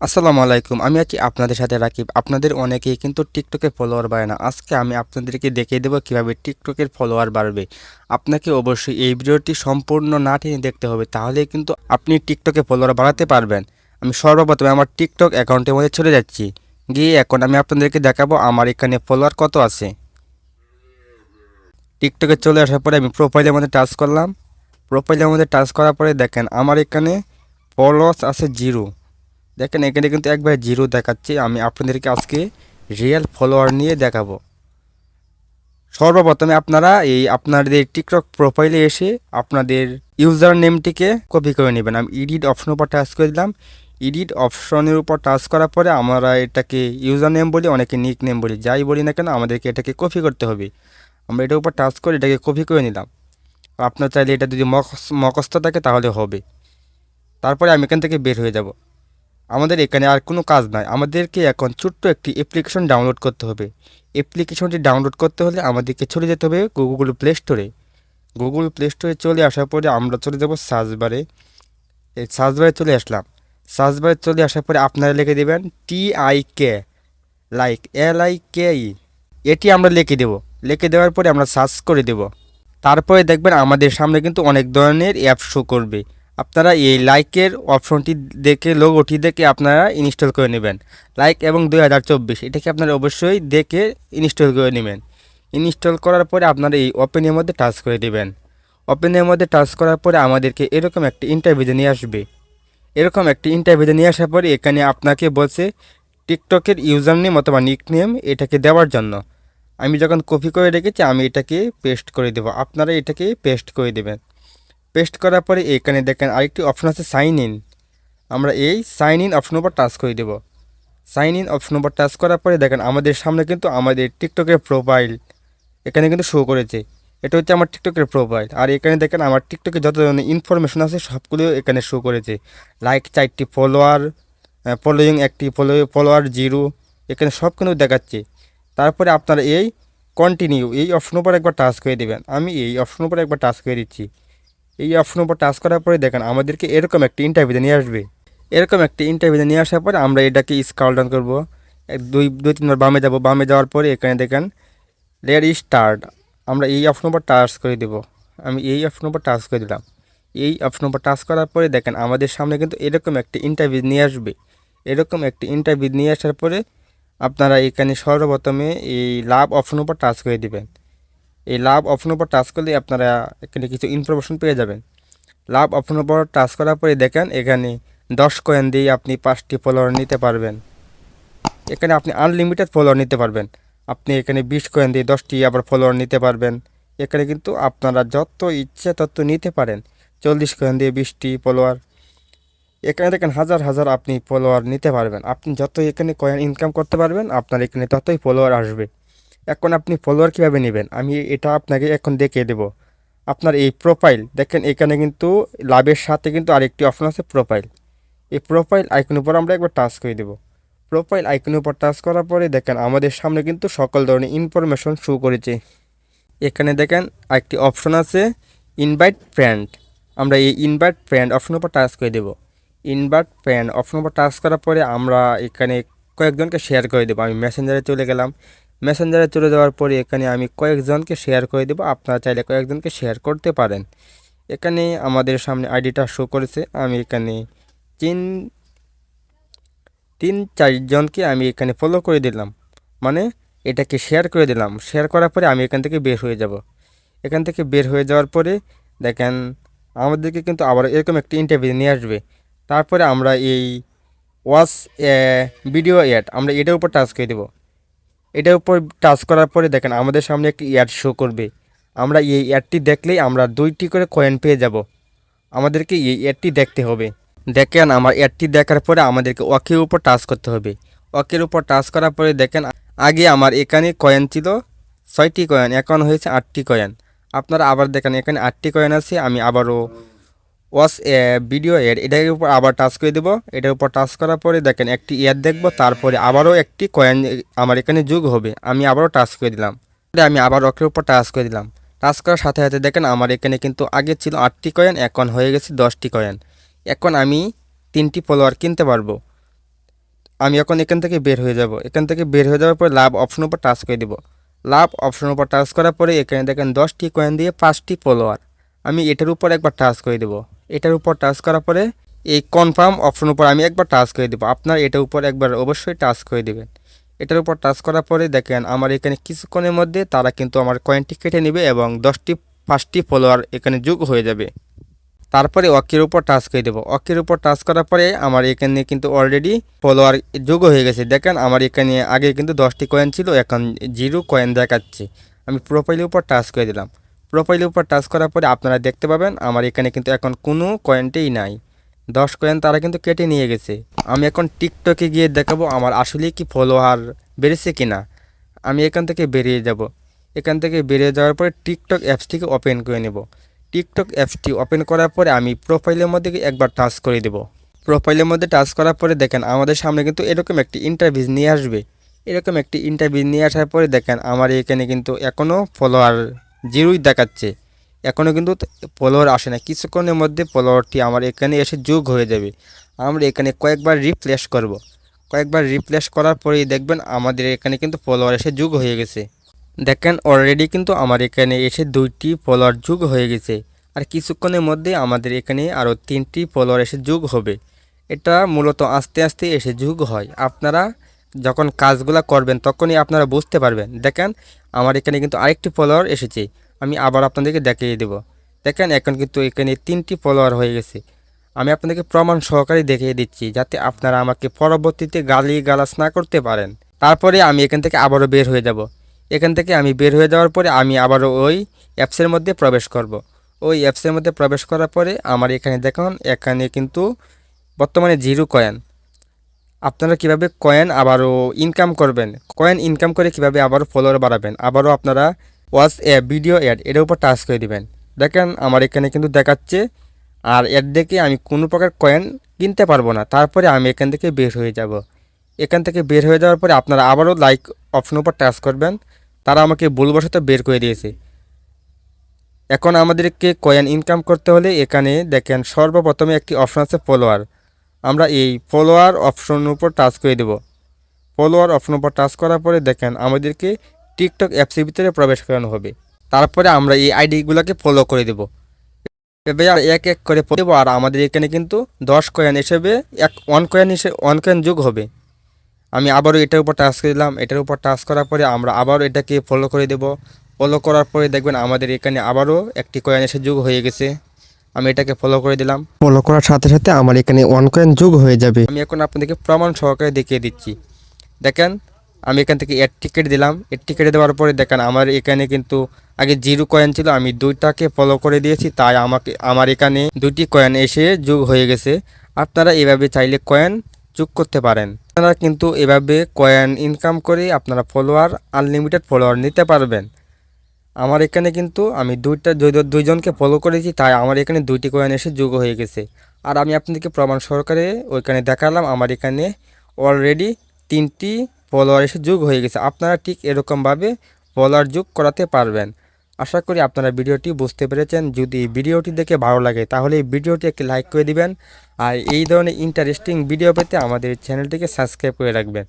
আসসালামু আলাইকুম। আমি আছি আপনাদের সাথে রাকিব। আপনাদের অনেকেই কিন্তু টিকটকে ফলোয়ার বাড়ে না। আজকে আমি আপনাদেরকে দেখিয়ে দেবো কীভাবে টিকটকের ফলোয়ার বাড়বে। আপনাকে অবশ্যই এই ভিডিওটি সম্পূর্ণ না টেনে দেখতে হবে, তাহলে কিন্তু আপনি টিকটকে ফলোয়ার বাড়াতে পারবেন। আমি সর্বপ্রথমে আমার টিকটক অ্যাকাউন্টের মধ্যে চলে যাচ্ছি। গিয়ে এখন আমি আপনাদেরকে দেখাবো আমার এখানে ফলোয়ার কত আছে। টিকটকে চলে আসার পরে আমি প্রোফাইলের মধ্যে টাচ করলাম। প্রোফাইলের মধ্যে টাচ করার পরে দেখেন আমার এখানে ফলোয়ার্স আছে জিরো দেখেন, এখানে কিন্তু একবার জিরো দেখাচ্ছে। আমি আপনাদেরকে আজকে রিয়েল ফলোয়ার নিয়ে দেখাবো। সর্বপ্রথমে আপনারা এই আপনাদের টিকটক প্রোফাইলে এসে আপনাদের ইউজার নেমটিকে কপি করে নেবেন। আমি এডিট অপশনের উপর টাচ করে দিলাম। এডিট অপশনের উপর টাচ করার পরে আমরা এটাকে ইউজার নেম বলি, অনেকে নিক নেম বলি। যাই বলি না কেন, আমাদেরকে এটাকে কপি করতে হবে। আমরা এটার উপর টাচ করে এটাকে কপি করে নিলাম। আপনার চাইলে এটা যদি মখস্থ থাকে তাহলে হবে। তারপরে আমি এখান থেকে বের হয়ে যাব। আমাদের এখানে আর কোনো কাজ নাই। আমাদেরকে এখন ছোট্ট একটি অ্যাপ্লিকেশন ডাউনলোড করতে হবে। অ্যাপ্লিকেশনটি ডাউনলোড করতে হলে আমাদেরকে চলে যেতে হবে গুগল প্লে স্টোরে গুগল প্লে স্টোরে চলে আসার পরে আমরা চলে যাব সার্চ বারে এই সার্চ বারে চলে আসলাম। সার্চ বারে চলে আসার পরে আপনারা লিখে দেবেন T I K like L I K E এটি আমরা লিখে দেব। লিখে দেওয়ার পরে আমরা সার্চ করে দেব। তারপরে দেখবেন আমাদের সামনে কিন্তু অনেক ধরনের অ্যাপ শো করবে। আপনারা এই লাইকের অপশনটি দেখে লোগোটি দেখে আপনারা ইনস্টল করে নেবেন। লাইক এবং দুই হাজার চব্বিশ, এটাকে আপনারা অবশ্যই দেখে ইনস্টল করে নেবেন। ইনস্টল করার পরে আপনারা এই ওপেনের মধ্যে টাচ করে দেবেন। ওপেনের মধ্যে টাচ করার পরে আমাদেরকে এরকম একটি ইন্টারভিউ নিয়ে আসবে। এরকম একটি ইন্টারভিউ নিয়ে আসার পরে এখানে আপনাকে বলছে টিকটকের ইউজার নেম অথবা নিক নেম এটাকে দেওয়ার জন্য। আমি যখন কপি করে রেখেছি, আমি এটাকে পেস্ট করে দেবো। আপনারা এটাকে পেস্ট করে দেবেন। পেস্ট করার পরে এখানে দেখেন আরেকটি অপশন আছে সাইন ইন। আমরা এই সাইন ইন অপশন উপর টাচ করে দেব। সাইন ইন অপশন উপর টাচ করার পরে দেখেন আমাদের সামনে কিন্তু আমাদের টিকটকের প্রোফাইল এখানে কিন্তু শো করেছে। এটা হচ্ছে আমার টিকটকের প্রোফাইল আর এখানে দেখেন আমার টিকটকে যত ধরনের ইনফরমেশন আছে সবগুলো এখানে শো করেছে। লাইক চারটি ফলোয়ার ফলোয়িং একটি ফলো ফলোয়ার জিরো এখানে সব কিন্তু দেখাচ্ছে। তারপরে আপনারা এই কন্টিনিউ এই অপশন উপর একবার টাচ করে দেবেন। আমি এই অপশন উপর একবার টাচ করে দিচ্ছি। এই অপশন উপর টাচ করার পরে দেখেন আমাদেরকে এরকম একটি ইন্টারভিউ নিয়ে আসবে। এরকম একটি ইন্টারভিউ নিয়ে আসার পরে আমরা এটাকে স্ক্রল ডাউন করব। দুই দুই তিনবার বামে যাব। বামে যাওয়ার পরে এখানে দেখেন লেয়ার স্টার্ট আমরা এই অপশন উপর টাচ করে দেব। আমি এই অপশন উপর টাচ করে দিলাম। এই অপশন উপর টাচ করার পরে দেখেন আমাদের সামনে কিন্তু এরকম একটি ইন্টারভিউ নিয়ে আসবে। এরকম একটি ইন্টারভিউ নিয়ে আসার পরে আপনারা এখানে সর্বপ্রথমে এই লাভ অপশন উপর টাচ করে দিবেন। এই লাভ অপশন উপর টাচ করলে আপনারা এখানে কিছু ইনফরমেশন পেয়ে যাবেন। লাভ অপশন উপর টাচ করার পরে দেখেন, এখানে দশ কয়েন দিয়ে আপনি পাঁচটি ফলোয়ার নিতে পারবেন। এখানে আপনি আনলিমিটেড ফলোয়ার নিতে পারবেন। আপনি এখানে বিশ কয়েন দিয়ে দশটি আবার ফলোয়ার নিতে পারবেন। এখানে কিন্তু আপনারা যত ইচ্ছে তত নিতে পারেন। চল্লিশ কয়েন দিয়ে বিশটি ফলোয়ার এখানে দেখেন হাজার হাজার আপনি ফলোয়ার নিতে পারবেন। আপনি যত এখানে কয়েন ইনকাম করতে পারবেন, আপনার এখানে ততই ফলোয়ার আসবে। এখন আপনি ফলোয়ার কীভাবে নেবেন? আমি এটা আপনাকে এখন দেখিয়ে দেব। আপনার এই প্রোফাইল দেখেন এখানে কিন্তু লাভের সাথে কিন্তু আরেকটি অপশন আছে প্রোফাইল এই প্রোফাইল আইকনের উপর আমরা একবার টাচ করে দেব। প্রোফাইল আইকনের উপর টাচ করার পরে দেখেন আমাদের সামনে কিন্তু সকল ধরনের ইনফরমেশন শো করেছে। এখানে দেখেন একটি অপশন আছে ইনভাইট ফ্রেন্ড আমরা এই ইনভাইট ফ্রেন্ড অপশনের উপর টাচ করে দেব। ইনভাইট ফ্রেন্ড অপশনের উপর টাচ করার পরে আমরা এখানে কয়েকজনকে শেয়ার করে দেবো। আমি মেসেঞ্জারে চলে গেলাম। মেসেঞ্জারে চলে যাওয়ার পরে এখানে আমি কয়েকজনকে শেয়ার করে দেবো। আপনারা চাইলে কয়েকজনকে শেয়ার করতে পারেন। এখানে আমাদের সামনে আইডিটা শো করেছে। আমি এখানে তিন তিন চারজনকে আমি এখানে ফলো করে দিলাম। মানে এটাকে শেয়ার করে দিলাম। শেয়ার করার পরে আমি এখান থেকে বের হয়ে যাব। এখান থেকে বের হয়ে যাওয়ার পরে দেখেন, আমাদেরকে কিন্তু আবার এরকম একটি ইন্টারভিউ নিয়ে আসবে। তারপরে আমরা এই ওয়াচ ভিডিও অ্যাড আমরা এটার উপর টাচ করে দেবো। এটার উপর টাচ করার পরে দেখেন, আমাদের সামনে একটি অ্যাড শো করবে। আমরা এই অ্যাডটি দেখলেই আমরা দুইটি করে কয়েন পেয়ে যাব। আমাদেরকে এই অ্যাডটি দেখতে হবে। দেখেন, আমার অ্যাডটি দেখার পরে আমাদেরকে ওয়াকের উপর টাচ করতে হবে। ওয়াকের উপর টাচ করার পরে দেখেন, আগে আমার এখানে কয়েন ছিল ছয়টি কয়েন এখন হয়েছে আটটি কয়েন আপনারা আবার দেখেন, এখানে আটটি কয়েন আছে, আমি আবারও ওয়াস ভিডিও অ্যাড এটার উপর আবার টাচ করে দেবো। এটার উপর টাচ করার পরে দেখেন একটি অ্যাড দেখব, তারপরে আবারও একটি কয়েন আমার এখানে যোগ হবে। আমি আবারও টাচ করে দিলাম। আমি আবার রকের উপর টাচ করে দিলাম। টাচ করার সাথে সাথে দেখেন আমার এখানে কিন্তু আগে ছিল আটটি কয়েন এখন হয়ে গেছে দশটি কয়েন এখন আমি তিনটি ফলোয়ার কিনতে পারব। আমি এখন এখান থেকে বের হয়ে যাব। এখান থেকে বের হয়ে যাওয়ার পর লাভ অপশন উপর টাচ করে দিব। লাভ অপশন উপর টাচ করার পরে এখানে দেখেন দশটি কয়েন দিয়ে পাঁচটি ফলোয়ার আমি এটার উপর একবার টাচ করে দেব। এটার উপর টাচ করার পরে এই কনফার্ম অপশন উপর আমি একবার টাচ করে দেবো। আপনার এটার উপর একবার অবশ্যই টাচ করে দেবেন। এটার উপর টাচ করার পরে দেখেন আমার এখানে কিছুক্ষণের মধ্যে তারা কিন্তু আমার কয়েনটি কেটে নেবে এবং দশটি, পাঁচটি ফলোয়ার এখানে যোগ হয়ে যাবে। তারপরে অকের উপর টাচ করে দেবো। অকের উপর টাচ করার পরে আমার এখানে কিন্তু অলরেডি ফলোয়ার যোগ হয়ে গেছে। দেখেন আমার এখানে আগে কিন্তু দশটি কয়েন ছিল, এখন জিরো কয়েন দেখাচ্ছে। আমি প্রোফাইলের উপর টাচ করে দিলাম। প্রোফাইলের উপর টাচ করার পরে আপনারা দেখতে পাবেন, আমার এখানে কিন্তু এখন কোনো কয়েনটাই নাই। দশ কয়েন তারা কিন্তু কেটে নিয়ে গেছে। আমি এখন টিকটকে গিয়ে দেখাবো আমার আসলে কি ফলোয়ার বেড়েছে কি না আমি এখান থেকে বেরিয়ে যাব। এখান থেকে বেরিয়ে যাওয়ার পরে টিকটক অ্যাপসটিকে ওপেন করে নেব। টিকটক অ্যাপসটি ওপেন করার পরে আমি প্রোফাইলের মধ্যে একবার টাচ করে দেব। প্রোফাইলের মধ্যে টাচ করার পরে দেখেন, আমাদের সামনে কিন্তু এরকম একটি ইন্টারভিউ নিয়ে আসবে। এরকম একটি ইন্টারভিউ নিয়ে আসার পরে দেখেন, আমার এখানে কিন্তু এখনও ফলোয়ার জিরোই দেখাচ্ছে। এখনও কিন্তু ফলোয়ার আসে না। কিছুক্ষণের মধ্যে ফলোয়ারটি আমার এখানে এসে যোগ হয়ে যাবে। আমরা এখানে কয়েকবার রিপ্লেস করব। কয়েকবার রিপ্লেস করার পরেই দেখবেন আমাদের এখানে কিন্তু ফলোয়ার এসে যোগ হয়ে গেছে। দেখেন অলরেডি কিন্তু আমার এখানে এসে দুইটি ফলোয়ার যোগ হয়ে গেছে। আর কিছুক্ষণের মধ্যে আমাদের এখানে আরও তিনটি ফলোয়ার এসে যোগ হবে। এটা মূলত আস্তে আস্তে এসে যোগ হয়। আপনারা যখন কাজগুলো করবেন, তখনই আপনারা বুঝতে পারবেন। দেখেন আমার এখানে কিন্তু আরেকটি ফলোয়ার এসেছে। আমি আবার আপনাদেরকে দেখিয়ে দেব। দেখেন, এখন কিন্তু এখানে তিনটি ফলোয়ার হয়ে গেছে। আমি আপনাদেরকে প্রমাণ সহকারে দেখিয়ে দিচ্ছি, যাতে আপনারা আমাকে পরবর্তীতে গালি গালাস না করতে পারেন। তারপরে আমি এখান থেকে আবারও বের হয়ে যাব। এখান থেকে আমি বের হয়ে যাওয়ার পরে আমি আবারও ওই অ্যাপসের মধ্যে প্রবেশ করব। ওই অ্যাপসের মধ্যে প্রবেশ করার পরে আমার এখানে দেখুন, এখানে কিন্তু বর্তমানে জিরো কয়েন আপনারা কীভাবে কয়েন আবারও ইনকাম করবেন? কয়েন ইনকাম করে কীভাবে আবারও ফলোয়ার বাড়াবেন? আবারও আপনারা ওয়াচ অ্যাপ ভিডিও অ্যাড এর উপর টাচ করে দিবেন। দেখেন, আমার এখানে কিন্তু দেখাচ্ছে, আর অ্যাড দেখে আমি কোনো প্রকার কয়েন কিনতে পারব না। তারপরে আমি এখান থেকে বের হয়ে যাব। এখান থেকে বের হয়ে যাওয়ার পরে আপনারা আবারও লাইক অপশন উপর টাচ করবেন। তারা আমাকে ভুলবশত বের করে দিয়েছে। এখন আমাদেরকে কয়েন ইনকাম করতে হলে এখানে দেখেন সর্বপ্রথমে একটি অপশন আছে ফলোয়ার আমরা এই ফলোয়ার অপশনের উপর টাচ করে দেব। ফলোয়ার অপশন উপর টাচ করার পরে দেখেন আমাদেরকে টিকটক অ্যাপসের ভিতরে প্রবেশ করানো হবে। তারপরে আমরা এই আইডিগুলোকে ফলো করে দেব। এভাবে আর এক এক করে দেবো আর আমাদের এখানে কিন্তু দশ কয়েন হিসেবে এক ওয়ান কয়েন হিসেবে ওয়ান কয়েন যোগ হবে। আমি আবারও এটার উপর টাচ করে দিলাম। এটার উপর টাচ করার পরে আমরা আবারও এটাকে ফলো করে দেব। ফলো করার পরে দেখবেন আমাদের এখানে আবারও একটি কয়েন এসে যোগ হয়ে গেছে। আমি এটাকে ফলো করে দিলাম। ফলো করার সাথে সাথে আমার এখানে ওয়ান কয়েন যোগ হয়ে যাবে। আমি এখন আপনাদেরকে প্রমাণ সহকারে দেখিয়ে দিচ্ছি। দেখেন আমি এখান থেকে এর টিকিট দিলাম। এর টিকিট দেওয়ার পরে দেখেন আমার এখানে কিন্তু আগে জিরো কয়েন ছিল আমি দুইটাকে ফলো করে দিয়েছি তাই আমাকে আমার এখানে দুটি কয়েন এসে যোগ হয়ে গেছে। আপনারা এভাবে চাইলে কয়েন যোগ করতে পারেন। আপনারা কিন্তু এভাবে কয়েন ইনকাম করে আপনারা ফলোয়ার আনলিমিটেড ফলোয়ার নিতে পারবেন। আমার এখানে কিন্তু আমি দুইটা দুইজনকে ফলো করেছি, তাই আমার এখানে দুইটি কয়েন এসে যোগ হয়ে গেছে। আর আমি আপনাদেরকে প্রমাণ সহকারে ওইখানে দেখালাম, আমার এখানে অলরেডি তিনটি ফলোয়ার এসে যোগ হয়ে গেছে। আপনারা ঠিক এরকমভাবে ফলোয়ার যোগ করাতে পারবেন। আশা করি আপনারা ভিডিওটি বুঝতে পেরেছেন। যদি ভিডিওটি দেখে ভালো লাগে, তাহলে এই ভিডিওটি একটি লাইক করে দিবেন। আর এই ধরনের ইন্টারেস্টিং ভিডিও পেতে আমাদের চ্যানেলটিকে সাবস্ক্রাইব করে রাখবেন।